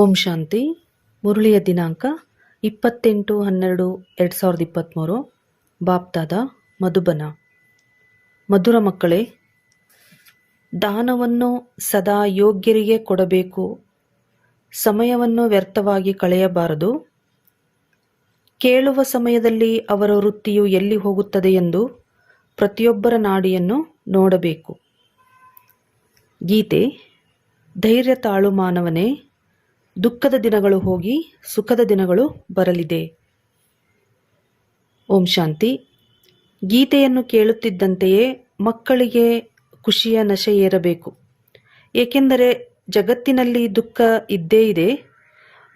ಓಂ ಶಾಂತಿ. ಮುರಳಿಯ ದಿನಾಂಕ ಇಪ್ಪತ್ತೆಂಟು ಹನ್ನೆರಡು ಎರಡು ಸಾವಿರದ ಇಪ್ಪತ್ತ್ಮೂರು ಬಾಪ್ತಾದ ಮಧುಬನ. ಮಧುರ ಮಕ್ಕಳೇ, ದಾನವನ್ನು ಸದಾ ಯೋಗ್ಯರಿಗೆ ಕೊಡಬೇಕು. ಸಮಯವನ್ನು ವ್ಯರ್ಥವಾಗಿ ಕಳೆಯಬಾರದು. ಕೇಳುವ ಸಮಯದಲ್ಲಿ ಅವರ ವೃತ್ತಿಯು ಎಲ್ಲಿ ಹೋಗುತ್ತದೆ ಎಂದು ಪ್ರತಿಯೊಬ್ಬರ ನಾಡಿಯನ್ನು ನೋಡಬೇಕು. ಗೀತೆ, ಧೈರ್ಯ ತಾಳು ಮಾನವನೇ ದುಃಖದ ದಿನಗಳು ಹೋಗಿ ಸುಖದ ದಿನಗಳು ಬರಲಿದೆ. ಓಂ ಶಾಂತಿ. ಗೀತೆಯನ್ನು ಕೇಳುತ್ತಿದ್ದಂತೆಯೇ ಮಕ್ಕಳಿಗೆ ಖುಷಿಯ ನಶೆ ಏರಬೇಕು. ಏಕೆಂದರೆ ಜಗತ್ತಿನಲ್ಲಿ ದುಃಖ ಇದ್ದೇ ಇದೆ.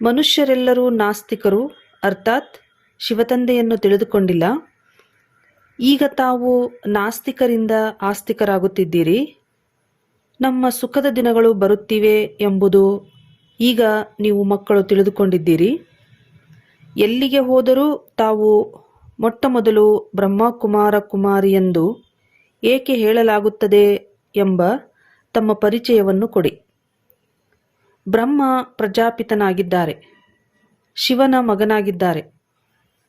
ಮನುಷ್ಯರೆಲ್ಲರೂ ನಾಸ್ತಿಕರು, ಅರ್ಥಾತ್ ಶಿವತಂದೆಯನ್ನು ತಿಳಿದುಕೊಂಡಿಲ್ಲ. ಈಗ ತಾವು ನಾಸ್ತಿಕರಿಂದ ಆಸ್ತಿಕರಾಗುತ್ತಿದ್ದೀರಿ. ನಮ್ಮ ಸುಖದ ದಿನಗಳು ಬರುತ್ತಿವೆ ಎಂಬುದು ಈಗ ನೀವು ಮಕ್ಕಳು ತಿಳಿದುಕೊಂಡಿದ್ದೀರಿ. ಎಲ್ಲಿಗೆ ಹೋದರೂ ತಾವು ಮೊಟ್ಟ ಮೊದಲು ಬ್ರಹ್ಮಕುಮಾರ ಕುಮಾರಿ ಎಂದು ಏಕೆ ಹೇಳಲಾಗುತ್ತದೆ ಎಂಬ ತಮ್ಮ ಪರಿಚಯವನ್ನು ಕೊಡಿ. ಬ್ರಹ್ಮ ಪ್ರಜಾಪಿತನಾಗಿದ್ದಾರೆ. ಶಿವನ ಮಗನಾಗಿದ್ದಾರೆ.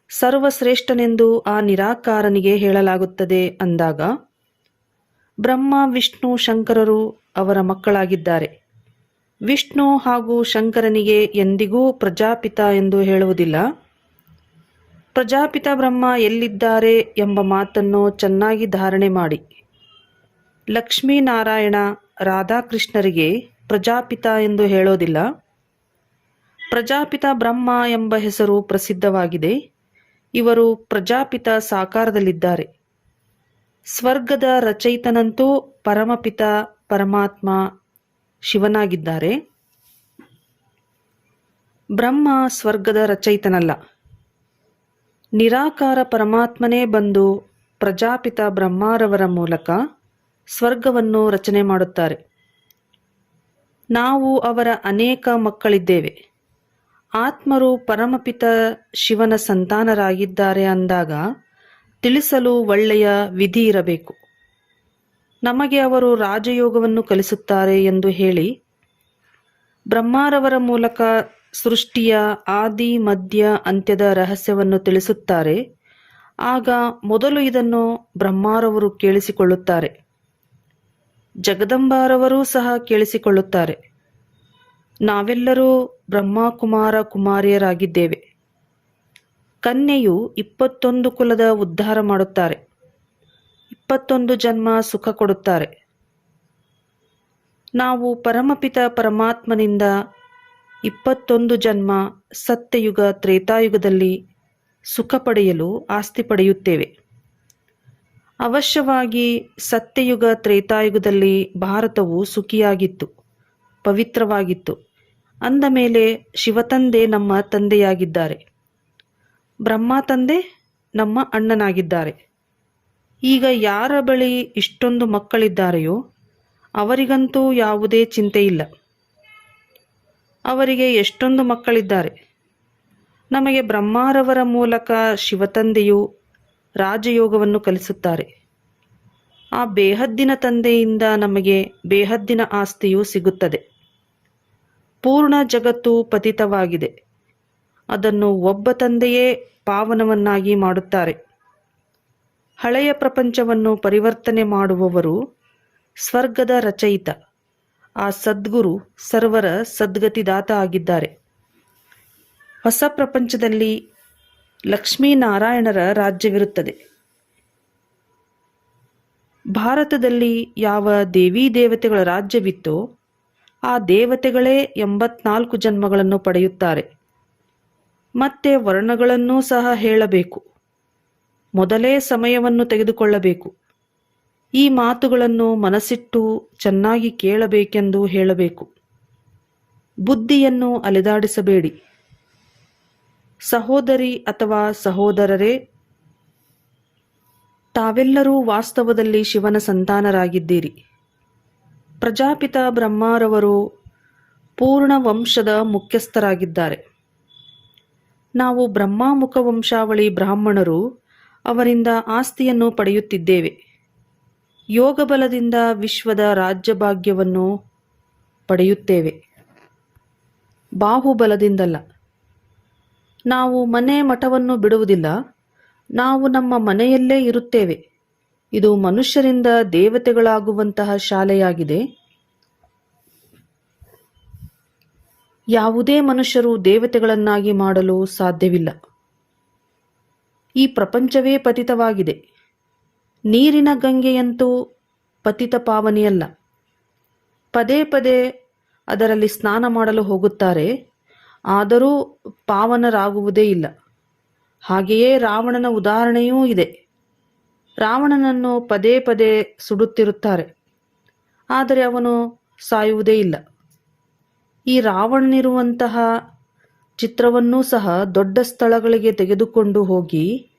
ಸರ್ವಶ್ರೇಷ್ಠನೆಂದು ಆ ನಿರಾಕಾರನಿಗೆ ಹೇಳಲಾಗುತ್ತದೆ ಅಂದಾಗ ಬ್ರಹ್ಮ, ವಿಷ್ಣು, ಶಂಕರರು ಅವರ ಮಕ್ಕಳಾಗಿದ್ದಾರೆ. ವಿಷ್ಣು ಹಾಗೂ ಶಂಕರನಿಗೆ ಎಂದಿಗೂ ಪ್ರಜಾಪಿತ ಎಂದು ಹೇಳುವುದಿಲ್ಲ. ಪ್ರಜಾಪಿತ ಬ್ರಹ್ಮ ಎಲ್ಲಿದ್ದಾರೆ ಎಂಬ ಮಾತನ್ನು ಚೆನ್ನಾಗಿ ಧಾರಣೆ ಮಾಡಿ. ಲಕ್ಷ್ಮೀನಾರಾಯಣ ರಾಧಾಕೃಷ್ಣರಿಗೆ ಪ್ರಜಾಪಿತ ಎಂದು ಹೇಳೋದಿಲ್ಲ. ಪ್ರಜಾಪಿತ ಬ್ರಹ್ಮ ಎಂಬ ಹೆಸರು ಪ್ರಸಿದ್ಧವಾಗಿದೆ. ಇವರು ಪ್ರಜಾಪಿತ ಸಾಕಾರದಲ್ಲಿದ್ದಾರೆ. ಸ್ವರ್ಗದ ರಚಯಿತನಂತೂ ಪರಮಪಿತ ಪರಮಾತ್ಮ ಶಿವನಾಗಿದ್ದಾರೆ. ಬ್ರಹ್ಮ ಸ್ವರ್ಗದ ರಚಯಿತನಲ್ಲ. ನಿರಾಕಾರ ಪರಮಾತ್ಮನೇ ಬಂದು ಪ್ರಜಾಪಿತ ಬ್ರಹ್ಮಾರವರ ಮೂಲಕ ಸ್ವರ್ಗವನ್ನು ರಚನೆ ಮಾಡುತ್ತಾರೆ. ನಾವು ಅವರ ಅನೇಕ ಮಕ್ಕಳಿದ್ದೇವೆ. ಆತ್ಮರು ಪರಮಪಿತ ಶಿವನ ಸಂತಾನರಾಗಿದ್ದಾರೆ ಅಂದಾಗ ತಿಳಿಸಲು ಒಳ್ಳೆಯ ವಿಧಿ ಇರಬೇಕು. ನಮಗೆ ಅವರು ರಾಜಯೋಗವನ್ನು ಕಲಿಸುತ್ತಾರೆ ಎಂದು ಹೇಳಿ ಬ್ರಹ್ಮಾರವರ ಮೂಲಕ ಸೃಷ್ಟಿಯ ಆದಿ, ಮಧ್ಯ, ಅಂತ್ಯದ ರಹಸ್ಯವನ್ನು ತಿಳಿಸುತ್ತಾರೆ. ಆಗ ಮೊದಲು ಇದನ್ನು ಬ್ರಹ್ಮಾರವರು ಕೇಳಿಸಿಕೊಳ್ಳುತ್ತಾರೆ. ಜಗದಂಬಾರವರೂ ಸಹ ಕೇಳಿಸಿಕೊಳ್ಳುತ್ತಾರೆ. ನಾವೆಲ್ಲರೂ ಬ್ರಹ್ಮಕುಮಾರ ಕುಮಾರಿಯರಾಗಿದ್ದೇವೆ. ಕನ್ಯೆಯು ಇಪ್ಪತ್ತೊಂದು ಕುಲದ ಉದ್ಧಾರ ಮಾಡುತ್ತಾರೆ. ಇಪ್ಪತ್ತೊಂದು ಜನ್ಮ ಸುಖ ಕೊಡುತ್ತಾರೆ. ನಾವು ಪರಮಪಿತ ಪರಮಾತ್ಮನಿಂದ ಇಪ್ಪತ್ತೊಂದು ಜನ್ಮ ಸತ್ಯಯುಗ ತ್ರೇತಾಯುಗದಲ್ಲಿ ಸುಖ ಪಡೆಯಲು ಆಸ್ತಿ ಪಡೆಯುತ್ತೇವೆ. ಅವಶ್ಯವಾಗಿ ಸತ್ಯಯುಗ ತ್ರೇತಾಯುಗದಲ್ಲಿ ಭಾರತವು ಸುಖಿಯಾಗಿತ್ತು, ಪವಿತ್ರವಾಗಿತ್ತು. ಅಂದ ಮೇಲೆ ಶಿವತಂದೆ ನಮ್ಮ ತಂದೆಯಾಗಿದ್ದಾರೆ. ಬ್ರಹ್ಮ ತಂದೆ ನಮ್ಮ ಅಣ್ಣನಾಗಿದ್ದಾರೆ. ಈಗ ಯಾರ ಬಳಿ ಇಷ್ಟೊಂದು ಮಕ್ಕಳಿದ್ದಾರೆಯೋ ಅವರಿಗಂತೂ ಯಾವುದೇ ಚಿಂತೆ ಇಲ್ಲ. ಅವರಿಗೆ ಎಷ್ಟೊಂದು ಮಕ್ಕಳಿದ್ದಾರೆ. ನಮಗೆ ಬ್ರಹ್ಮಾರವರ ಮೂಲಕ ಶಿವತಂದೆಯು ರಾಜಯೋಗವನ್ನು ಕಲಿಸುತ್ತಾರೆ. ಆ ಬೇಹದ್ದಿನ ತಂದೆಯಿಂದ ನಮಗೆ ಬೇಹದ್ದಿನ ಆಸ್ತಿಯು ಸಿಗುತ್ತದೆ. ಪೂರ್ಣ ಜಗತ್ತು ಪತಿತವಾಗಿದೆ. ಅದನ್ನು ಒಬ್ಬ ತಂದೆಯೇ ಪಾವನವನ್ನಾಗಿ ಮಾಡುತ್ತಾರೆ. ಹಳೆಯ ಪ್ರಪಂಚವನ್ನು ಪರಿವರ್ತನೆ ಮಾಡುವವರು ಸ್ವರ್ಗದ ರಚಯಿತ. ಆ ಸದ್ಗುರು ಸರ್ವರ ಸದ್ಗತಿದಾತ ಆಗಿದ್ದಾರೆ. ಹೊಸ ಪ್ರಪಂಚದಲ್ಲಿ ಲಕ್ಷ್ಮೀನಾರಾಯಣರ ರಾಜ್ಯವಿರುತ್ತದೆ. ಭಾರತದಲ್ಲಿ ಯಾವ ದೇವಿ ದೇವತೆಗಳ ರಾಜ್ಯವಿತ್ತೋ ಆ ದೇವತೆಗಳೇ ಎಂಬತ್ನಾಲ್ಕು ಜನ್ಮಗಳನ್ನು ಪಡೆಯುತ್ತಾರೆ. ಮತ್ತೆ ವರ್ಣಗಳನ್ನೂ ಸಹ ಹೇಳಬೇಕು. ಮೊದಲೇ ಸಮಯವನ್ನು ತೆಗೆದುಕೊಳ್ಳಬೇಕು. ಈ ಮಾತುಗಳನ್ನು ಮನಸ್ಸಿಟ್ಟು ಚೆನ್ನಾಗಿ ಕೇಳಬೇಕೆಂದು ಹೇಳಬೇಕು. ಬುದ್ಧಿಯನ್ನು ಅಲೆದಾಡಿಸಬೇಡಿ. ಸಹೋದರಿ ಅಥವಾ ಸಹೋದರರೇ, ತಾವೆಲ್ಲರೂ ವಾಸ್ತವದಲ್ಲಿ ಶಿವನ ಸಂತಾನರಾಗಿದ್ದೀರಿ. ಪ್ರಜಾಪಿತ ಬ್ರಹ್ಮಾರವರು ಪೂರ್ಣ ವಂಶದ ಮುಖ್ಯಸ್ಥರಾಗಿದ್ದಾರೆ. ನಾವು ಬ್ರಹ್ಮಾಮುಖ ವಂಶಾವಳಿ ಬ್ರಾಹ್ಮಣರು ಅವರಿಂದ ಆಸ್ತಿಯನ್ನು ಪಡೆಯುತ್ತಿದ್ದೇವೆ. ಯೋಗ ಬಲದಿಂದ ವಿಶ್ವದ ರಾಜ್ಯಭಾಗ್ಯವನ್ನು ಪಡೆಯುತ್ತೇವೆ. ಬಾಹುಬಲದಿಂದಲ್ಲ. ನಾವು ಮನೆ ಮಠವನ್ನು ಬಿಡುವುದಿಲ್ಲ. ನಾವು ನಮ್ಮ ಮನೆಯಲ್ಲೇ ಇರುತ್ತೇವೆ. ಇದು ಮನುಷ್ಯರಿಂದ ದೇವತೆಗಳಾಗುವಂತಹ ಶಾಲೆಯಾಗಿದೆ. ಯಾವುದೇ ಮನುಷ್ಯರು ದೇವತೆಗಳನ್ನಾಗಿ ಮಾಡಲು ಸಾಧ್ಯವಿಲ್ಲ. ಈ ಪ್ರಪಂಚವೇ ಪತಿತವಾಗಿದೆ. ನೀರಿನ ಗಂಗೆಯಂತೂ ಪತಿತ ಪಾವನಿಯಲ್ಲ. ಪದೇ ಪದೇ ಅದರಲ್ಲಿ ಸ್ನಾನ ಮಾಡಲು ಹೋಗುತ್ತಾರೆ, ಆದರೂ ಪಾವನರಾಗುವುದೇ ಇಲ್ಲ. ಹಾಗೆಯೇ ರಾವಣನ ಉದಾಹರಣೆಯೂ ಇದೆ. ರಾವಣನನ್ನು ಪದೇ ಪದೇ ಸುಡುತ್ತಿರುತ್ತಾರೆ, ಆದರೆ ಅವನು ಸಾಯುವುದೇ ಇಲ್ಲ. ಈ ರಾವಣನಿರುವಂತಹ ಚಿತ್ರವನ್ನೂ ಸಹ ದೊಡ್ಡ ಸ್ಥಳಗಳಿಗೆ ತೆಗೆದುಕೊಂಡು ಹೋಗಿ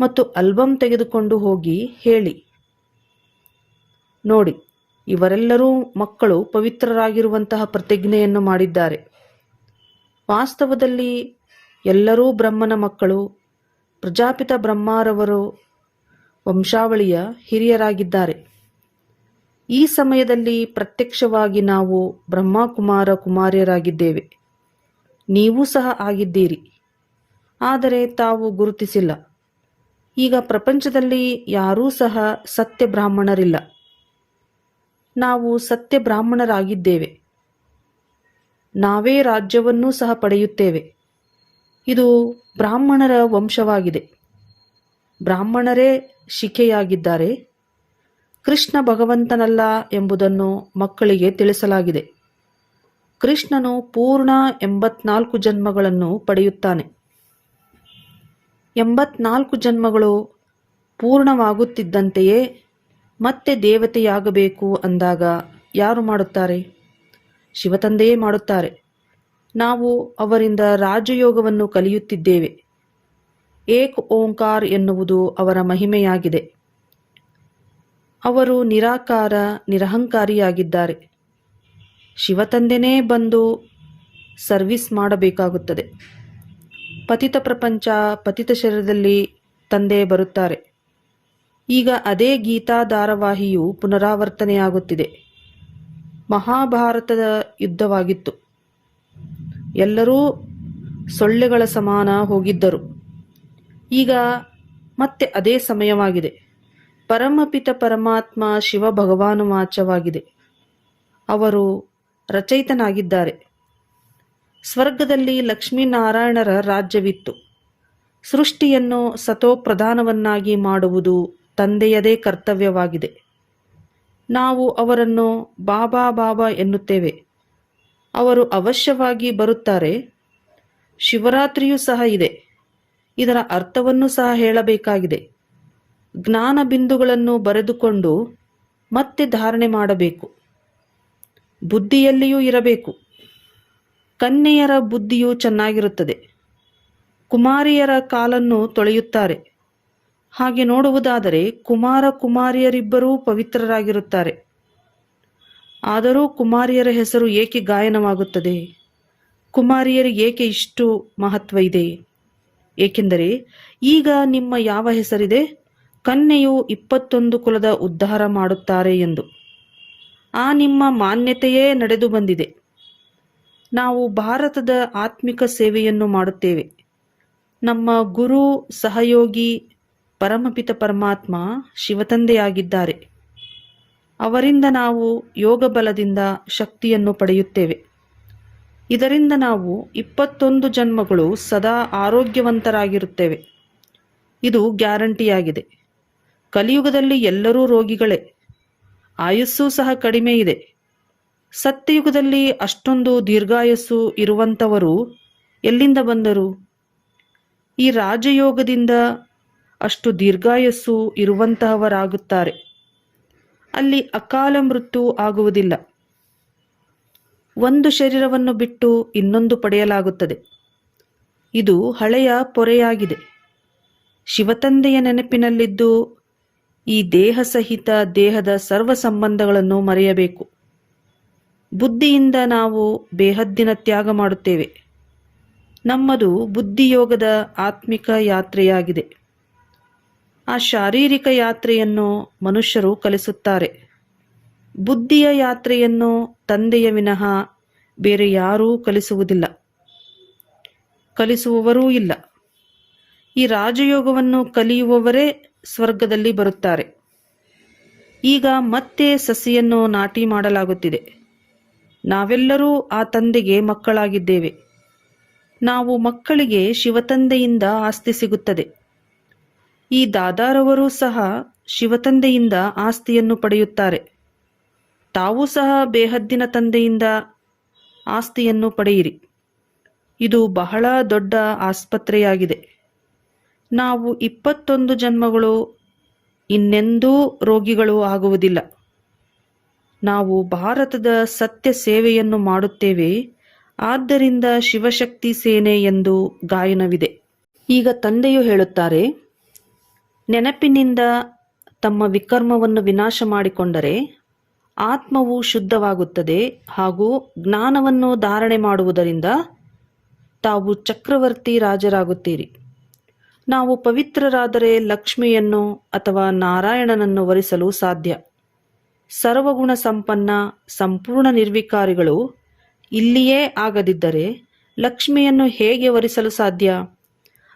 ಮತ್ತು ಆಲ್ಬಮ್ ತೆಗೆದುಕೊಂಡು ಹೋಗಿ ಹೇಳಿ. ನೋಡಿ, ಇವರೆಲ್ಲರೂ ಮಕ್ಕಳು ಪವಿತ್ರರಾಗಿರುವಂತಹ ಪ್ರತಿಜ್ಞೆಯನ್ನು ಮಾಡಿದ್ದಾರೆ. ವಾಸ್ತವದಲ್ಲಿ ಎಲ್ಲರೂ ಬ್ರಹ್ಮನ ಮಕ್ಕಳು, ಪ್ರಜಾಪಿತ ಬ್ರಹ್ಮಾರವರು, ವಂಶಾವಳಿಯ ಹಿರಿಯರಾಗಿದ್ದಾರೆ. ಈ ಸಮಯದಲ್ಲಿ ಪ್ರತ್ಯಕ್ಷವಾಗಿ ನಾವು ಬ್ರಹ್ಮಕುಮಾರ ಕುಮಾರಿಯರಾಗಿದ್ದೇವೆ. ನೀವೂ ಸಹ ಆಗಿದ್ದೀರಿ. ಆದರೆ ತಾವು ಗುರುತಿಸಿಲ್ಲ. ಈಗ ಪ್ರಪಂಚದಲ್ಲಿ ಯಾರೂ ಸಹ ಸತ್ಯ ಬ್ರಾಹ್ಮಣರಿಲ್ಲ ನಾವು ಸತ್ಯ ಬ್ರಾಹ್ಮಣರಾಗಿದ್ದೇವೆ ನಾವೇ ರಾಜ್ಯವನ್ನೂ ಸಹ ಪಡೆಯುತ್ತೇವೆ. ಇದು ಬ್ರಾಹ್ಮಣರ ವಂಶವಾಗಿದೆ. ಬ್ರಾಹ್ಮಣರೇ ಶಿಖೆಯಾಗಿದ್ದಾರೆ. ಕೃಷ್ಣ ಭಗವಂತನಲ್ಲ ಎಂಬುದನ್ನು ಮಕ್ಕಳಿಗೆ ತಿಳಿಸಲಾಗಿದೆ. ಕೃಷ್ಣನು ಪೂರ್ಣ ಎಂಬತ್ನಾಲ್ಕು ಜನ್ಮಗಳನ್ನು ಪಡೆಯುತ್ತಾನೆ. ಎಂಬತ್ನಾಲ್ಕು ಜನ್ಮಗಳು ಪೂರ್ಣವಾಗುತ್ತಿದ್ದಂತೆಯೇ ಮತ್ತೆ ದೇವತೆಯಾಗಬೇಕು ಅಂದಾಗ ಯಾರು ಮಾಡುತ್ತಾರೆ? ಶಿವತಂದೆಯೇ ಮಾಡುತ್ತಾರೆ. ನಾವು ಅವರಿಂದ ರಾಜಯೋಗವನ್ನು ಕಲಿಯುತ್ತಿದ್ದೇವೆ. ಏಕ್ ಓಂಕಾರ್ ಎನ್ನುವುದು ಅವರ ಮಹಿಮೆಯಾಗಿದೆ. ಅವರು ನಿರಾಕಾರ, ನಿರಹಂಕಾರಿಯಾಗಿದ್ದಾರೆ. ಶಿವತಂದೆನೇ ಬಂದು ಸರ್ವಿಸ್ ಮಾಡಬೇಕಾಗುತ್ತದೆ. ಪತಿತ ಪ್ರಪಂಚ, ಪತಿತ ಶರೀರದಲ್ಲಿ ತಂದೆ ಬರುತ್ತಾರೆ. ಈಗ ಅದೇ ಗೀತಾ ಧಾರಾವಾಹಿಯು ಪುನರಾವರ್ತನೆಯಾಗುತ್ತಿದೆ. ಮಹಾಭಾರತದ ಯುದ್ಧವಾಗಿತ್ತು. ಎಲ್ಲರೂ ಸೊಳ್ಳೆಗಳ ಸಮಾನ ಹೋಗಿದ್ದರು. ಈಗ ಮತ್ತೆ ಅದೇ ಸಮಯವಾಗಿದೆ. ಪರಮಪಿತ ಪರಮಾತ್ಮ ಶಿವ ಭಗವಾನು ವಾಚವಾಗಿದೆ ಅವರು ರಚಯಿತನಾಗಿದ್ದಾರೆ. ಸ್ವರ್ಗದಲ್ಲಿ ಲಕ್ಷ್ಮೀನಾರಾಯಣರ ರಾಜ್ಯವಿತ್ತು. ಸೃಷ್ಟಿಯನ್ನು ಸತೋಪ್ರಧಾನವನ್ನಾಗಿ ಮಾಡುವುದು ತಂದೆಯದೇ ಕರ್ತವ್ಯವಾಗಿದೆ. ನಾವು ಅವರನ್ನು ಬಾಬಾ ಬಾಬಾ ಎನ್ನುತ್ತೇವೆ. ಅವರು ಅವಶ್ಯವಾಗಿ ಬರುತ್ತಾರೆ. ಶಿವರಾತ್ರಿಯೂ ಸಹ ಇದೆ. ಇದರ ಅರ್ಥವನ್ನು ಸಹ ಹೇಳಬೇಕಾಗಿದೆ. ಜ್ಞಾನ ಬಿಂದುಗಳನ್ನು ಬರೆದುಕೊಂಡು ಮತ್ತೆ ಧಾರಣೆ ಮಾಡಬೇಕು. ಬುದ್ಧಿಯಲ್ಲಿಯೂ ಇರಬೇಕು. ಕನ್ಯೆಯರ ಬುದ್ಧಿಯು ಚೆನ್ನಾಗಿರುತ್ತದೆ. ಕುಮಾರಿಯರ ಕಾಲನ್ನು ತೊಳೆಯುತ್ತಾರೆ. ಹಾಗೆ ನೋಡುವುದಾದರೆ ಕುಮಾರ ಕುಮಾರಿಯರಿಬ್ಬರೂ ಪವಿತ್ರರಾಗಿರುತ್ತಾರೆ. ಆದರೂ ಕುಮಾರಿಯರ ಹೆಸರು ಏಕೆ ಗಾಯನವಾಗುತ್ತದೆ? ಕುಮಾರಿಯರಿಗೆ ಏಕೆ ಇಷ್ಟು ಮಹತ್ವ ಇದೆ? ಏಕೆಂದರೆ ಈಗ ನಿಮ್ಮ ಯಾವ ಹೆಸರಿದೆ? ಕನ್ಯೆಯು ಇಪ್ಪತ್ತೊಂದು ಕುಲದ ಉದ್ಧಾರ ಮಾಡುತ್ತಾರೆ ಎಂದು. ಆ ನಿಮ್ಮ ಮಾನ್ಯತೆಯೇ ನಡೆದು ಬಂದಿದೆ. ನಾವು ಭಾರತದ ಆತ್ಮಿಕ ಸೇವೆಯನ್ನು ಮಾಡುತ್ತೇವೆ. ನಮ್ಮ ಗುರು, ಸಹಯೋಗಿ, ಪರಮಪಿತ ಪರಮಾತ್ಮ ಶಿವತಂದೆಯಾಗಿದ್ದಾರೆ. ಅವರಿಂದ ನಾವು ಯೋಗ ಬಲದಿಂದ ಶಕ್ತಿಯನ್ನು ಪಡೆಯುತ್ತೇವೆ. ಇದರಿಂದ ನಾವು ಇಪ್ಪತ್ತೊಂದು ಜನ್ಮಗಳು ಸದಾ ಆರೋಗ್ಯವಂತರಾಗಿರುತ್ತೇವೆ. ಇದು ಗ್ಯಾರಂಟಿಯಾಗಿದೆ. ಕಲಿಯುಗದಲ್ಲಿ ಎಲ್ಲರೂ ರೋಗಿಗಳೇ. ಆಯುಸ್ಸು ಸಹ ಕಡಿಮೆ ಇದೆ. ಸತ್ಯಯುಗದಲ್ಲಿ ಅಷ್ಟೊಂದು ದೀರ್ಘಾಯಸ್ಸು ಇರುವಂಥವರು ಎಲ್ಲಿಂದ ಬಂದರು? ಈ ರಾಜಯೋಗದಿಂದ ಅಷ್ಟು ದೀರ್ಘಾಯಸ್ಸು ಇರುವಂತಹವರಾಗುತ್ತಾರೆ. ಅಲ್ಲಿ ಅಕಾಲ ಮೃತ್ಯು ಆಗುವುದಿಲ್ಲ. ಒಂದು ಶರೀರವನ್ನು ಬಿಟ್ಟು ಇನ್ನೊಂದು ಪಡೆಯಲಾಗುತ್ತದೆ. ಇದು ಹಳೆಯ ಪೊರೆಯಾಗಿದೆ. ಶಿವತಂದೆಯ ನೆನಪಿನಲ್ಲಿದ್ದು ಈ ದೇಹ ಸಹಿತ ದೇಹದ ಸರ್ವ ಸಂಬಂಧಗಳನ್ನು ಮರೆಯಬೇಕು. ಬುದ್ಧಿಯಿಂದ ನಾವು ಬೇಹದ್ದಿನ ತ್ಯಾಗ ಮಾಡುತ್ತೇವೆ. ನಮ್ಮದು ಬುದ್ಧಿಯೋಗದ ಆತ್ಮಿಕ ಯಾತ್ರೆಯಾಗಿದೆ. ಆ ಶಾರೀರಿಕ ಯಾತ್ರೆಯನ್ನು ಮನುಷ್ಯರು ಕಲಿಸುತ್ತಾರೆ. ಬುದ್ಧಿಯ ಯಾತ್ರೆಯನ್ನು ತಂದೆಯ ವಿನಃ ಬೇರೆ ಯಾರೂ ಕಲಿಸುವುದಿಲ್ಲ. ಕಲಿಸುವವರೂ ಇಲ್ಲ. ಈ ರಾಜಯೋಗವನ್ನು ಕಲಿಯುವವರೇ ಸ್ವರ್ಗದಲ್ಲಿ ಬರುತ್ತಾರೆ. ಈಗ ಮತ್ತೆ ಸಸಿಯನ್ನು ನಾಟಿ ಮಾಡಲಾಗುತ್ತಿದೆ. ನಾವೆಲ್ಲರೂ ಆ ತಂದೆಗೆ ಮಕ್ಕಳಾಗಿದ್ದೇವೆ. ನಾವು ಮಕ್ಕಳಿಗೆ ಶಿವತಂದೆಯಿಂದ ಆಸ್ತಿ ಸಿಗುತ್ತದೆ. ಈ ದಾದಾರವರು ಸಹ ಶಿವತಂದೆಯಿಂದ ಆಸ್ತಿಯನ್ನು ಪಡೆಯುತ್ತಾರೆ. ತಾವು ಸಹ ಬೇಹದ್ದಿನ ತಂದೆಯಿಂದ ಆಸ್ತಿಯನ್ನು ಪಡೆಯಿರಿ. ಇದು ಬಹಳ ದೊಡ್ಡ ಆಸ್ಪತ್ರೆಯಾಗಿದೆ. ನಾವು ಇಪ್ಪತ್ತೊಂದು ಜನ್ಮಗಳು, ಇನ್ನೆಂದೂ ರೋಗಿಗಳು ಆಗುವುದಿಲ್ಲ. ನಾವು ಭಾರತದ ಸತ್ಯ ಸೇವೆಯನ್ನು ಮಾಡುತ್ತೇವೆ. ಆದ್ದರಿಂದ ಶಿವಶಕ್ತಿ ಸೇನೆ ಎಂದು ಗಾಯನವಿದೆ. ಈಗ ತಂದೆಯು ಹೇಳುತ್ತಾರೆ, ನೆನಪಿನಿಂದ ತಮ್ಮ ವಿಕರ್ಮವನ್ನು ವಿನಾಶ ಮಾಡಿಕೊಂಡರೆ ಆತ್ಮವು ಶುದ್ಧವಾಗುತ್ತದೆ ಹಾಗೂ ಜ್ಞಾನವನ್ನು ಧಾರಣೆ ಮಾಡುವುದರಿಂದ ತಾವು ಚಕ್ರವರ್ತಿ ರಾಜರಾಗುತ್ತೀರಿ. ನಾವು ಪವಿತ್ರರಾದರೆ ಲಕ್ಷ್ಮಿಯನ್ನು ಅಥವಾ ನಾರಾಯಣನನ್ನು ವರಿಸಲು ಸಾಧ್ಯ. ಸರ್ವಗುಣ ಸಂಪನ್ನ, ಸಂಪೂರ್ಣ ನಿರ್ವಿಕಾರಿಗಳು ಇಲ್ಲಿಯೇ ಆಗದಿದ್ದರೆ ಲಕ್ಷ್ಮಿಯನ್ನು ಹೇಗೆ ವರಿಸಲು ಸಾಧ್ಯ?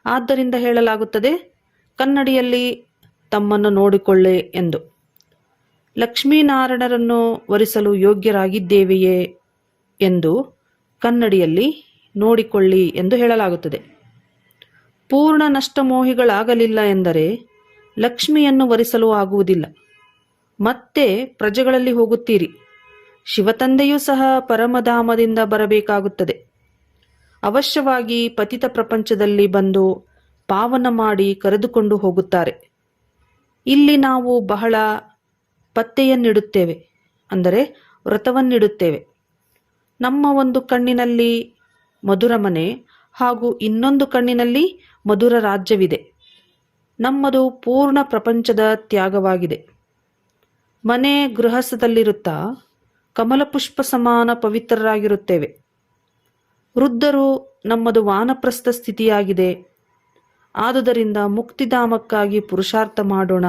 ಆದ್ದರಿಂದ ಹೇಳಲಾಗುತ್ತದೆ, ಕನ್ನಡಿಯಲ್ಲಿ ತಮ್ಮನ್ನು ನೋಡಿಕೊಳ್ಳೆ ಎಂದು. ಲಕ್ಷ್ಮೀನಾರಾಯಣರನ್ನು ವರಿಸಲು ಯೋಗ್ಯರಾಗಿದ್ದೇವೆಯೇ ಎಂದು ಕನ್ನಡಿಯಲ್ಲಿ ನೋಡಿಕೊಳ್ಳಿ ಎಂದು ಹೇಳಲಾಗುತ್ತದೆ. ಪೂರ್ಣ ನಷ್ಟಮೋಹಿಗಳಾಗಲಿಲ್ಲ ಎಂದರೆ ಲಕ್ಷ್ಮಿಯನ್ನು ವರಿಸಲು ಆಗುವುದಿಲ್ಲ. ಮತ್ತೆ ಪ್ರಜೆಗಳಲ್ಲಿ ಹೋಗುತ್ತೀರಿ. ಶಿವತಂದೆಯೂ ಸಹ ಪರಮಧಾಮದಿಂದ ಬರಬೇಕಾಗುತ್ತದೆ. ಅವಶ್ಯವಾಗಿ ಪತಿತ ಪ್ರಪಂಚದಲ್ಲಿ ಬಂದು ಪಾವನ ಮಾಡಿ ಕರೆದುಕೊಂಡು ಹೋಗುತ್ತಾರೆ. ಇಲ್ಲಿ ನಾವು ಬಹಳ ಪತ್ತೆಯನ್ನಿಡುತ್ತೇವೆ, ಅಂದರೆ ವ್ರತವನ್ನಿಡುತ್ತೇವೆ. ನಮ್ಮ ಒಂದು ಕಣ್ಣಿನಲ್ಲಿ ಮಧುರಮನೆ ಹಾಗೂ ಇನ್ನೊಂದು ಕಣ್ಣಿನಲ್ಲಿ ಮಧುರ ರಾಜ್ಯವಿದೆ. ನಮ್ಮದು ಪೂರ್ಣ ಪ್ರಪಂಚದ ತ್ಯಾಗವಾಗಿದೆ. ಮನೆ ಗೃಹಸ್ಥದಲ್ಲಿರುತ್ತಾ ಕಮಲಪುಷ್ಪ ಸಮಾನ ಪವಿತ್ರರಾಗಿರುತ್ತೇವೆ. ವೃದ್ಧರು ನಮ್ಮದು ವಾನಪ್ರಸ್ಥ ಸ್ಥಿತಿಯಾಗಿದೆ. ಆದುದರಿಂದ ಮುಕ್ತಿಧಾಮಕ್ಕಾಗಿ ಪುರುಷಾರ್ಥ ಮಾಡೋಣ.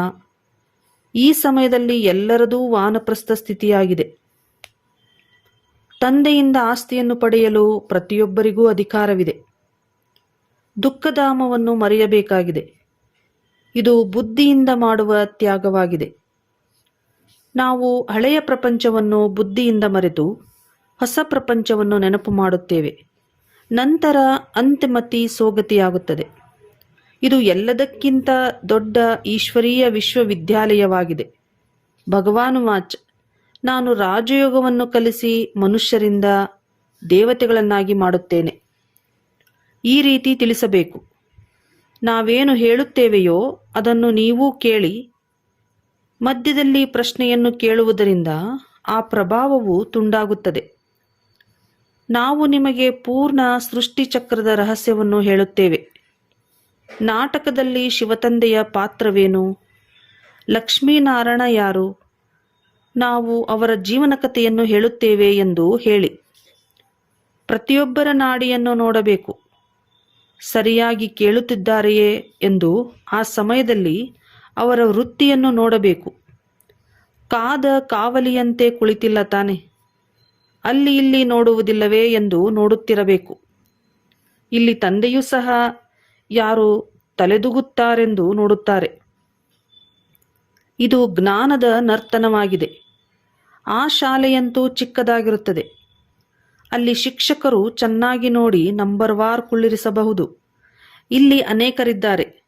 ಈ ಸಮಯದಲ್ಲಿ ಎಲ್ಲರದೂ ವಾನಪ್ರಸ್ಥ ಸ್ಥಿತಿಯಾಗಿದೆ. ತಂದೆಯಿಂದ ಆಸ್ತಿಯನ್ನು ಪಡೆಯಲು ಪ್ರತಿಯೊಬ್ಬರಿಗೂ ಅಧಿಕಾರವಿದೆ. ದುಃಖಧಾಮವನ್ನು ಮರೆಯಬೇಕಾಗಿದೆ. ಇದು ಬುದ್ಧಿಯಿಂದ ಮಾಡುವ ತ್ಯಾಗವಾಗಿದೆ. ನಾವು ಹಳೆಯ ಪ್ರಪಂಚವನ್ನು ಬುದ್ಧಿಯಿಂದ ಮರೆತು ಹೊಸ ಪ್ರಪಂಚವನ್ನು ನೆನಪು ಮಾಡುತ್ತೇವೆ. ನಂತರ ಅಂತಿಮತಿ ಸೋಗತಿಯಾಗುತ್ತದೆ. ಇದು ಎಲ್ಲದಕ್ಕಿಂತ ದೊಡ್ಡ ಈಶ್ವರೀಯ ವಿಶ್ವವಿದ್ಯಾಲಯವಾಗಿದೆ. ಭಗವಾನು ವಾಚ್, ನಾನು ರಾಜಯೋಗವನ್ನು ಕಲಿಸಿ ಮನುಷ್ಯರಿಂದ ದೇವತೆಗಳನ್ನಾಗಿ ಮಾಡುತ್ತೇನೆ. ಈ ರೀತಿ ತಿಳಿಸಬೇಕು. ನಾವೇನು ಹೇಳುತ್ತೇವೆಯೋ ಅದನ್ನು ನೀವೂ ಕೇಳಿ, ಮಧ್ಯದಲ್ಲಿ ಪ್ರಶ್ನೆಯನ್ನು ಕೇಳುವುದರಿಂದ ಆ ಪ್ರಭಾವವು ತುಂಡಾಗುತ್ತದೆ. ನಾವು ನಿಮಗೆ ಪೂರ್ಣ ಸೃಷ್ಟಿಚಕ್ರದ ರಹಸ್ಯವನ್ನು ಹೇಳುತ್ತೇವೆ. ನಾಟಕದಲ್ಲಿ ಶಿವತಂದೆಯ ಪಾತ್ರವೇನು? ಲಕ್ಷ್ಮೀನಾರಾಯಣ ಯಾರು? ನಾವು ಅವರ ಜೀವನ ಕಥೆಯನ್ನು ಹೇಳುತ್ತೇವೆ ಎಂದು ಹೇಳಿ. ಪ್ರತಿಯೊಬ್ಬರ ನಾಡಿಯನ್ನು ನೋಡಬೇಕು. ಸರಿಯಾಗಿ ಕೇಳುತ್ತಿದ್ದಾರೆಯೇ ಎಂದು ಆ ಸಮಯದಲ್ಲಿ ಅವರ ವೃತ್ತಿಯನ್ನು ನೋಡಬೇಕು. ಕಾದ ಕಾವಲಿಯಂತೆ ಕುಳಿತಿಲ್ಲ ತಾನೆ. ಅಲ್ಲಿ ಇಲ್ಲಿ ನೋಡುವುದಿಲ್ಲವೇ ಎಂದು ನೋಡುತ್ತಿರಬೇಕು. ಇಲ್ಲಿ ತಂದೆಯೂ ಸಹ ಯಾರು ತಲೆದೂಗುತ್ತಾರೆಂದು ನೋಡುತ್ತಾರೆ. ಇದು ಜ್ಞಾನದ ನರ್ತನವಾಗಿದೆ. ಆ ಶಾಲೆಯಂತೂ ಚಿಕ್ಕದಾಗಿರುತ್ತದೆ. ಅಲ್ಲಿ ಶಿಕ್ಷಕರು ಚೆನ್ನಾಗಿ ನೋಡಿ ನಂಬರ್ ವಾರ್ ಕುಳ್ಳಿರಿಸಬಹುದು. ಇಲ್ಲಿ ಅನೇಕರಿದ್ದಾರೆ.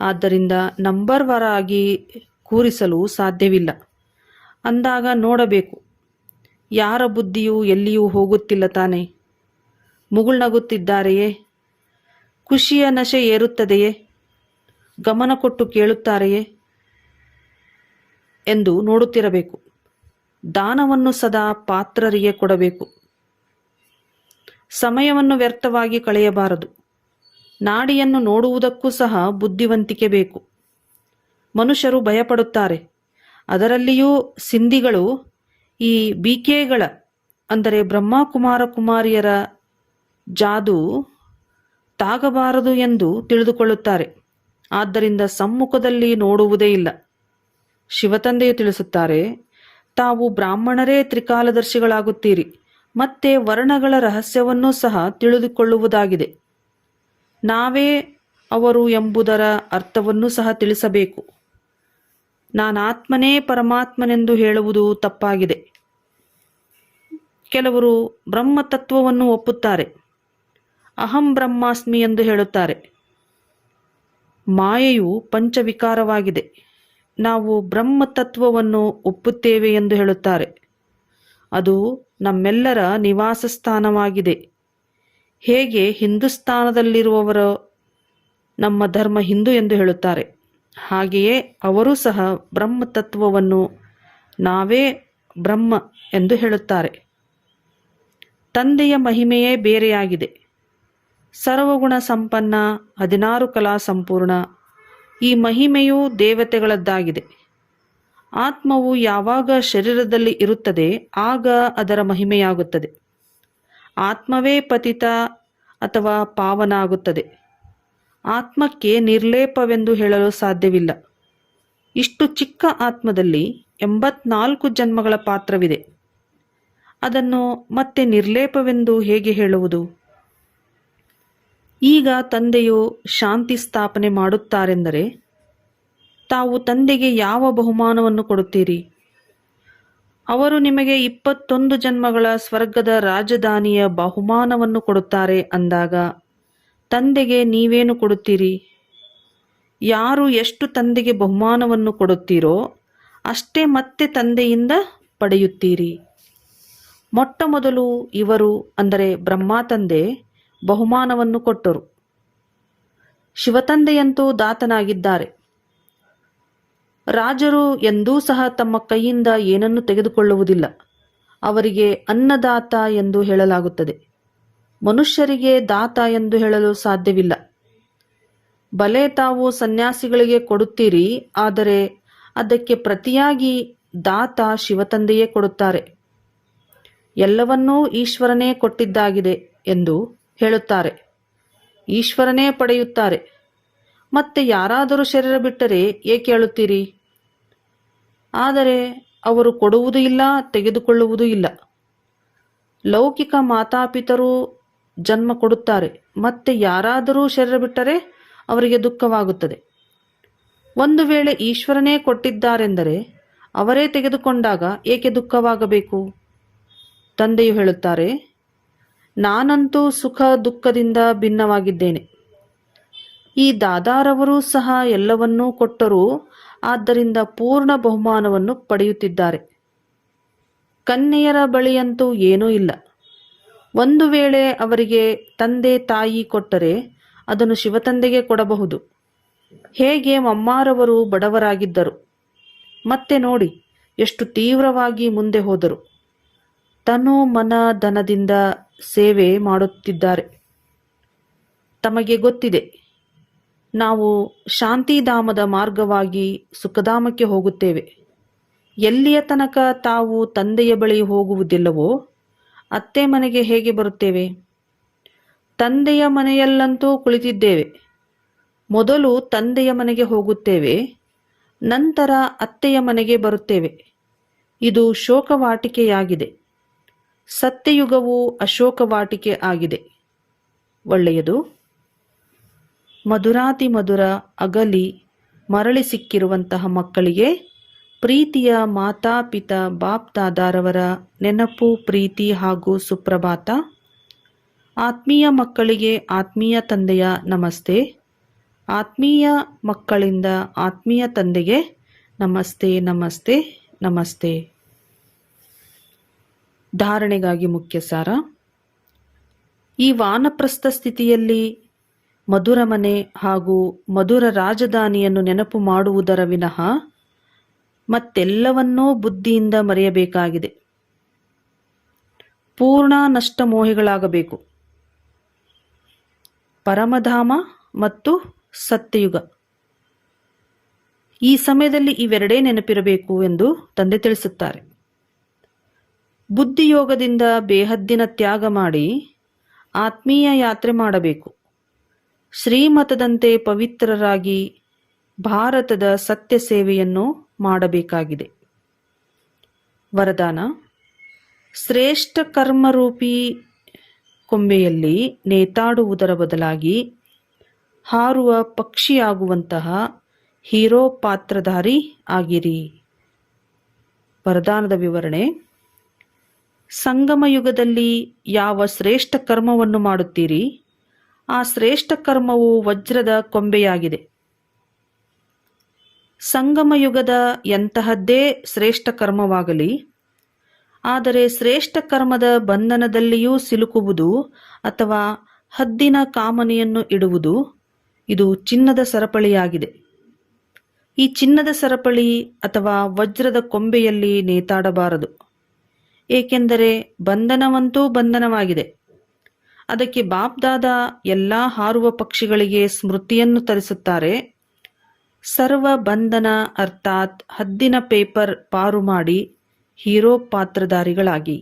ಆದ್ದರಿಂದ ನಂಬರ್ ಆಗಿ ಕೂರಿಸಲು ಸಾಧ್ಯವಿಲ್ಲ. ಅಂದಾಗ ನೋಡಬೇಕು. ಯಾರ ಬುದ್ಧಿಯು ಎಲ್ಲಿಯೂ ಹೋಗುತ್ತಿಲ್ಲ ತಾನೆ. ಮುಗುಳ್ನಗುತ್ತಿದ್ದಾರೆಯೇ ಖುಷಿಯ ನಶೆ ಏರುತ್ತದೆಯೇ? ಗಮನ ಕೊಟ್ಟು ಕೇಳುತ್ತಾರೆಯೇ? ಎಂದು ನೋಡುತ್ತಿರಬೇಕು. ದಾನವನ್ನು ಸದಾ ಪಾತ್ರರಿಗೆ ಕೊಡಬೇಕು. ಸಮಯವನ್ನು ವ್ಯರ್ಥವಾಗಿ ಕಳೆಯಬಾರದು. ನಾಡಿಯನ್ನು ನೋಡುವುದಕ್ಕೂ ಸಹ ಬುದ್ಧಿವಂತಿಕೆ ಬೇಕು. ಮನುಷ್ಯರು ಭಯಪಡುತ್ತಾರೆ. ಅದರಲ್ಲಿಯೂ ಸಿಂಧಿಗಳು ಈ ಬಿಕೆಗಳ ಅಂದರೆ ಬ್ರಹ್ಮಕುಮಾರ ಕುಮಾರಿಯರ ಜಾದು ತಾಗಬಾರದು ಎಂದು ತಿಳಿದುಕೊಳ್ಳುತ್ತಾರೆ. ಆದ್ದರಿಂದ ಸಮ್ಮುಖದಲ್ಲಿ ನೋಡುವುದೇ ಇಲ್ಲ. ಶಿವತಂದೆಯು ತಿಳಿಸುತ್ತಾರೆ, ತಾವು ಬ್ರಾಹ್ಮಣರೇ ತ್ರಿಕಾಲದರ್ಶಿಗಳಾಗುತ್ತೀರಿ. ಮತ್ತೆ ವರ್ಣಗಳ ರಹಸ್ಯವನ್ನೂ ಸಹ ತಿಳಿದುಕೊಳ್ಳುವುದಾಗಿದೆ. ನಾವೇ ಅವರು ಎಂಬುದರ ಅರ್ಥವನ್ನೂ ಸಹ ತಿಳಿಸಬೇಕು. ನಾನಾತ್ಮನೇ ಪರಮಾತ್ಮನೆಂದು ಹೇಳುವುದು ತಪ್ಪಾಗಿದೆ. ಕೆಲವರು ಬ್ರಹ್ಮತತ್ವವನ್ನು ಒಪ್ಪುತ್ತಾರೆ. ಅಹಂ ಬ್ರಹ್ಮಾಸ್ಮಿ ಎಂದು ಹೇಳುತ್ತಾರೆ. ಮಾಯೆಯು ಪಂಚವಿಕಾರವಾಗಿದೆ. ನಾವು ಬ್ರಹ್ಮತತ್ವವನ್ನು ಒಪ್ಪುತ್ತೇವೆ ಎಂದು ಹೇಳುತ್ತಾರೆ. ಅದು ನಮ್ಮೆಲ್ಲರ ನಿವಾಸ ಸ್ಥಾನವಾಗಿದೆ ಹೇಗೆ ಹಿಂದೂಸ್ತಾನದಲ್ಲಿರುವವರು ನಮ್ಮ ಧರ್ಮ ಹಿಂದೂ ಎಂದು ಹೇಳುತ್ತಾರೆ. ಹಾಗೆಯೇ ಅವರೂ ಸಹ ಬ್ರಹ್ಮ ತತ್ವವನ್ನು ನಾವೇ ಬ್ರಹ್ಮ ಎಂದು ಹೇಳುತ್ತಾರೆ. ತಂದೆಯ ಮಹಿಮೆಯೇ ಬೇರೆಯಾಗಿದೆ. ಸರ್ವಗುಣ ಸಂಪನ್ನ ಹದಿನಾರು ಕಲಾ ಸಂಪೂರ್ಣ. ಈ ಮಹಿಮೆಯು ದೇವತೆಗಳದ್ದಾಗಿದೆ. ಆತ್ಮವು ಯಾವಾಗ ಶರೀರದಲ್ಲಿ ಇರುತ್ತದೆ, ಆಗ ಅದರ ಮಹಿಮೆಯಾಗುತ್ತದೆ. ಆತ್ಮವೇ ಪತಿತ ಅಥವಾ ಪಾವನ ಆಗುತ್ತದೆ ಆತ್ಮಕ್ಕೆ ನಿರ್ಲೇಪವೆಂದು ಹೇಳಲು ಸಾಧ್ಯವಿಲ್ಲ. ಇಷ್ಟು ಚಿಕ್ಕ ಆತ್ಮದಲ್ಲಿ ಎಂಬತ್ನಾಲ್ಕು ಜನ್ಮಗಳ ಪಾತ್ರವಿದೆ. ಅದನ್ನು ಮತ್ತೆ ನಿರ್ಲೇಪವೆಂದು ಹೇಗೆ ಹೇಳುವುದು? ಈಗ ತಂದೆಯು ಶಾಂತಿ ಸ್ಥಾಪನೆ ಮಾಡುತ್ತಾರೆಂದರೆ ತಾವು ತಂದೆಗೆ ಯಾವ ಬಹುಮಾನವನ್ನು ಕೊಡುತ್ತೀರಿ? ಅವರು ನಿಮಗೆ ಇಪ್ಪತ್ತೊಂದು ಜನ್ಮಗಳ ಸ್ವರ್ಗದ ರಾಜಧಾನಿಯ ಬಹುಮಾನವನ್ನು ಕೊಡುತ್ತಾರೆ ಅಂದಾಗ, ತಂದೆಗೆ ನೀವೇನು ಕೊಡುತ್ತೀರಿ? ಯಾರು ಎಷ್ಟು ತಂದೆಗೆ ಬಹುಮಾನವನ್ನು ಕೊಡುತ್ತೀರೋ, ಅಷ್ಟೇ ಮತ್ತೆ ತಂದೆಯಿಂದ ಪಡೆಯುತ್ತೀರಿ. ಮೊಟ್ಟ ಮೊದಲು ಇವರು, ಅಂದರೆ ಬ್ರಹ್ಮ ತಂದೆ, ಬಹುಮಾನವನ್ನು ಕೊಟ್ಟರು. ಶಿವತಂದೆಯಂತೂ ದಾತನಾಗಿದ್ದಾರೆ. ರಾಜರು ಎಂದೂ ಸಹ ತಮ್ಮ ಕೈಯಿಂದ ಏನನ್ನು ತೆಗೆದುಕೊಳ್ಳುವುದಿಲ್ಲ. ಅವರಿಗೆ ಅನ್ನದಾತ ಎಂದು ಹೇಳಲಾಗುತ್ತದೆ. ಮನುಷ್ಯರಿಗೆ ದಾತ ಎಂದು ಹೇಳಲು ಸಾಧ್ಯವಿಲ್ಲ. ಬಲೆ ತಾವು ಸನ್ಯಾಸಿಗಳಿಗೆ ಕೊಡುತ್ತೀರಿ, ಆದರೆ ಅದಕ್ಕೆ ಪ್ರತಿಯಾಗಿ ದಾತ ಶಿವತಂದೆಯೇ ಕೊಡುತ್ತಾರೆ. ಎಲ್ಲವನ್ನೂ ಈಶ್ವರನೇ ಕೊಟ್ಟಿದ್ದಾಗಿದೆ ಎಂದು ಹೇಳುತ್ತಾರೆ. ಈಶ್ವರನೇ ಪಡೆಯುತ್ತಾರೆ. ಮತ್ತೆ ಯಾರಾದರೂ ಶರೀರ ಬಿಟ್ಟರೆ ಏಕೆ ಹೇಳುತ್ತೀರಿ ಆದರೆ ಅವರು ಕೊಡುವುದೂ ಇಲ್ಲ, ತೆಗೆದುಕೊಳ್ಳುವುದೂ ಇಲ್ಲ. ಲೌಕಿಕ ಮಾತಾಪಿತರು ಜನ್ಮ ಕೊಡುತ್ತಾರೆ. ಮತ್ತೆ ಯಾರಾದರೂ ಶರೀರ ಬಿಟ್ಟರೆ ಅವರಿಗೆ ದುಃಖವಾಗುತ್ತದೆ. ಒಂದು ವೇಳೆ ಈಶ್ವರನೇ ಕೊಟ್ಟಿದ್ದಾರೆಂದರೆ ಅವರೇ ತೆಗೆದುಕೊಂಡಾಗ ಏಕೆ ದುಃಖವಾಗಬೇಕು? ತಂದೆಯು ಹೇಳುತ್ತಾರೆ, ನಾನಂತೂ ಸುಖ ದುಃಖದಿಂದ ಭಿನ್ನವಾಗಿದ್ದೇನೆ. ಈ ದಾದಾರವರು ಸಹ ಎಲ್ಲವನ್ನೂ ಕೊಟ್ಟರೂ ಆದ್ದರಿಂದ ಪೂರ್ಣ ಬಹುಮಾನವನ್ನು ಪಡೆಯುತ್ತಿದ್ದಾರೆ. ಕನ್ಯೆಯರ ಬಳಿಯಂತೂ ಏನೂ ಇಲ್ಲ. ಒಂದು ವೇಳೆ ಅವರಿಗೆ ತಂದೆ ತಾಯಿ ಕೊಟ್ಟರೆ ಅದನ್ನು ಶಿವತಂದೆಗೆ ಕೊಡಬಹುದು. ಹೇಗೆ ಮಮ್ಮಾರವರು ಬಡವರಾಗಿದ್ದರು. ಮತ್ತೆ ನೋಡಿ, ಎಷ್ಟು ತೀವ್ರವಾಗಿ ಮುಂದೆ ಹೋದರು. ತನು ಮನ ಧನದಿಂದ ಸೇವೆ ಮಾಡುತ್ತಿದ್ದಾರೆ. ತಮಗೆ ಗೊತ್ತಿದೆ ನಾವು ಶಾಂತಿಧಾಮದ ಮಾರ್ಗವಾಗಿ ಸುಖಧಾಮಕ್ಕೆ ಹೋಗುತ್ತೇವೆ. ಎಲ್ಲಿಯ ತನಕ ತಾವು ತಂದೆಯ ಬಳಿ ಹೋಗುವುದಿಲ್ಲವೋ, ಅತ್ತೆ ಮನೆಗೆ ಹೇಗೆ ಬರುತ್ತೇವೆ? ತಂದೆಯ ಮನೆಯಲ್ಲಂತೂ ಕುಳಿತಿದ್ದೇವೆ. ಮೊದಲು ತಂದೆಯ ಮನೆಗೆ ಹೋಗುತ್ತೇವೆ, ನಂತರ ಅತ್ತೆಯ ಮನೆಗೆ ಬರುತ್ತೇವೆ. ಇದು ಶೋಕವಾಟಿಕೆಯಾಗಿದೆ. ಸತ್ಯಯುಗವು ಅಶೋಕವಾಟಿಕೆ ಆಗಿದೆ. ಒಳ್ಳೆಯದು. ಮಧುರಾತಿ ಮಧುರ ಅಗಲಿ ಮರಳಿ ಸಿಕ್ಕಿರುವಂತಹ ಮಕ್ಕಳಿಗೆ ಪ್ರೀತಿಯ ಮಾತಾಪಿತ ಬಾಪ್ತಾದಾರವರ ನೆನಪು, ಪ್ರೀತಿ ಹಾಗೂ ಸುಪ್ರಭಾತ. ಆತ್ಮೀಯ ಮಕ್ಕಳಿಗೆ ಆತ್ಮೀಯ ತಂದೆಯ ನಮಸ್ತೆ. ಆತ್ಮೀಯ ಮಕ್ಕಳಿಂದ ಆತ್ಮೀಯ ತಂದೆಗೆ ನಮಸ್ತೆ ನಮಸ್ತೆ ನಮಸ್ತೆ. ಧಾರಣೆಗಾಗಿ ಮುಖ್ಯ ಸಾರ ಈ ವಾನಪ್ರಸ್ಥ ಸ್ಥಿತಿಯಲ್ಲಿ ಮಧುರ ಮನೆ ಹಾಗೂ ಮಧುರ ರಾಜಧಾನಿಯನ್ನು ನೆನಪು ಮಾಡುವುದರ ವಿನಃ ಮತ್ತೆಲ್ಲವನ್ನೂ ಬುದ್ಧಿಯಿಂದ ಮರೆಯಬೇಕಾಗಿದೆ. ಪೂರ್ಣ ನಷ್ಟ ಮೋಹಿಗಳಾಗಬೇಕು ಪರಮಧಾಮ ಮತ್ತು ಸತ್ಯಯುಗ. ಈ ಸಮಯದಲ್ಲಿ ಇವೆರಡೇ ನೆನಪಿರಬೇಕು ಎಂದು ತಂದೆ ತಿಳಿಸುತ್ತಾರೆ. ಬುದ್ಧಿಯೋಗದಿಂದ ಬೇಹದ್ದಿನ ತ್ಯಾಗ ಮಾಡಿ ಆತ್ಮೀಯ ಯಾತ್ರೆ ಮಾಡಬೇಕು. ಶ್ರೀಮತದಂತೆ ಪವಿತ್ರರಾಗಿ ಭಾರತದ ಸತ್ಯ ಸೇವೆಯನ್ನು ಮಾಡಬೇಕಾಗಿದೆ. ವರದಾನ, ಶ್ರೇಷ್ಠ ಕರ್ಮರೂಪಿ ಕೊಂಬೆಯಲ್ಲಿ ನೇತಾಡುವುದರ ಬದಲಾಗಿ ಹಾರುವ ಪಕ್ಷಿಯಾಗುವಂತಹ ಹೀರೋ ಪಾತ್ರಧಾರಿ ಆಗಿರಿ. ವರದಾನದ ವಿವರಣೆ ಸಂಗಮ ಯುಗದಲ್ಲಿ ಯಾವ ಶ್ರೇಷ್ಠ ಕರ್ಮವನ್ನು ಮಾಡುತ್ತೀರಿ? ಆ ಶ್ರೇಷ್ಠ ಕರ್ಮವು ವಜ್ರದ ಕೊಂಬೆಯಾಗಿದೆ. ಸಂಗಮ ಯುಗದ ಎಂತಹದ್ದೇ ಶ್ರೇಷ್ಠ ಕರ್ಮವಾಗಲಿ, ಆದರೆ ಶ್ರೇಷ್ಠ ಕರ್ಮದ ಬಂಧನದಲ್ಲಿಯೂ ಸಿಲುಕುವುದು ಅಥವಾ ಹದ್ದಿನ ಕಾಮನೆಯನ್ನು ಇಡುವುದು ಇದು ಚಿನ್ನದ ಸರಪಳಿಯಾಗಿದೆ. ಈ ಚಿನ್ನದ ಸರಪಳಿ ಅಥವಾ ವಜ್ರದ ಕೊಂಬೆಯಲ್ಲಿ ನೇತಾಡಬಾರದು. ಏಕೆಂದರೆ ಬಂಧನವಂತೂ ಬಂಧನವಾಗಿದೆ. ಅದಕ್ಕೆ ಬಾಬ್ದಾದ ಎಲ್ಲ ಹಾರುವ ಪಕ್ಷಿಗಳಿಗೆ ಸ್ಮೃತಿಯನ್ನು ತರಿಸುತ್ತಾರೆ. ಸರ್ವ ಬಂಧನ ಅರ್ಥಾತ್ ಹದ್ದಿನ ಪೇಪರ್ ಪಾರು ಮಾಡಿ ಹೀರೋ ಪಾತ್ರಧಾರಿಗಳಾಗಿ.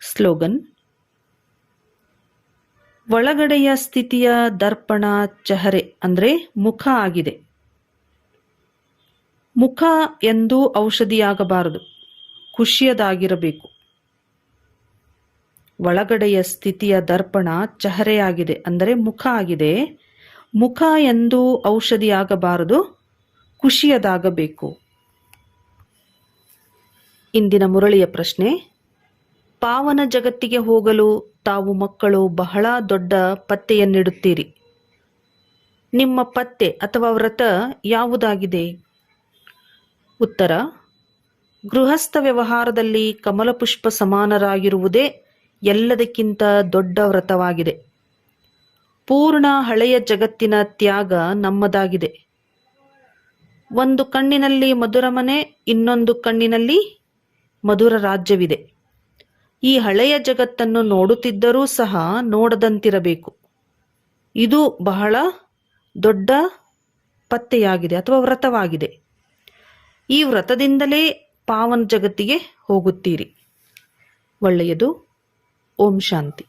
ಸ್ಲೋಗನ್, ಒಳಗಡೆಯ ಸ್ಥಿತಿಯ ದರ್ಪಣ ಚಹರೆ ಅಂದರೆ ಮುಖ ಆಗಿದೆ. ಮುಖ ಎಂದು ಔಷಧಿಯಾಗಬಾರದು, ಖುಷಿಯದಾಗಿರಬೇಕು. ಒಳಗಡೆಯ ಸ್ಥಿತಿಯ ದರ್ಪಣ ಚಹರೆಯಾಗಿದೆ, ಅಂದರೆ ಮುಖ ಆಗಿದೆ. ಮುಖ ಎಂದು ಔಷಧಿಯಾಗಬಾರದು ಖುಷಿಯದಾಗಬೇಕು ಇಂದಿನ ಮುರಳಿಯ ಪ್ರಶ್ನೆ, ಪಾವನ ಜಗತ್ತಿಗೆ ಹೋಗಲು ತಾವು ಮಕ್ಕಳು ಬಹಳ ದೊಡ್ಡ ಪತ್ತೆಯನ್ನಿಡುತ್ತೀರಿ. ನಿಮ್ಮ ಪತ್ತೆ ಅಥವಾ ವ್ರತ ಯಾವುದಾಗಿದೆ? ಉತ್ತರ, ಗೃಹಸ್ಥ ವ್ಯವಹಾರದಲ್ಲಿ ಕಮಲಪುಷ್ಪ ಸಮಾನರಾಗಿರುವುದೇ ಎಲ್ಲದಕ್ಕಿಂತ ದೊಡ್ಡ ವ್ರತವಾಗಿದೆ. ಪೂರ್ಣ ಹಳೆಯ ಜಗತ್ತಿನ ತ್ಯಾಗ ನಮ್ಮದಾಗಿದೆ. ಒಂದು ಕಣ್ಣಿನಲ್ಲಿ ಮಧುರ ಮನೆ, ಇನ್ನೊಂದು ಕಣ್ಣಿನಲ್ಲಿ ಮಧುರ ರಾಜ್ಯವಿದೆ. ಈ ಹಳೆಯ ಜಗತ್ತನ್ನು ನೋಡುತ್ತಿದ್ದರೂ ಸಹ ನೋಡದಂತಿರಬೇಕು. ಇದು ಬಹಳ ದೊಡ್ಡ ಪತ್ತೆಯಾಗಿದೆ ಅಥವಾ ವ್ರತವಾಗಿದೆ. ಈ ವ್ರತದಿಂದಲೇ ಪಾವನ ಜಗತ್ತಿಗೆ ಹೋಗುತ್ತೀರಿ. ಒಳ್ಳೆಯದು. ಓಂ ಶಾಂತಿ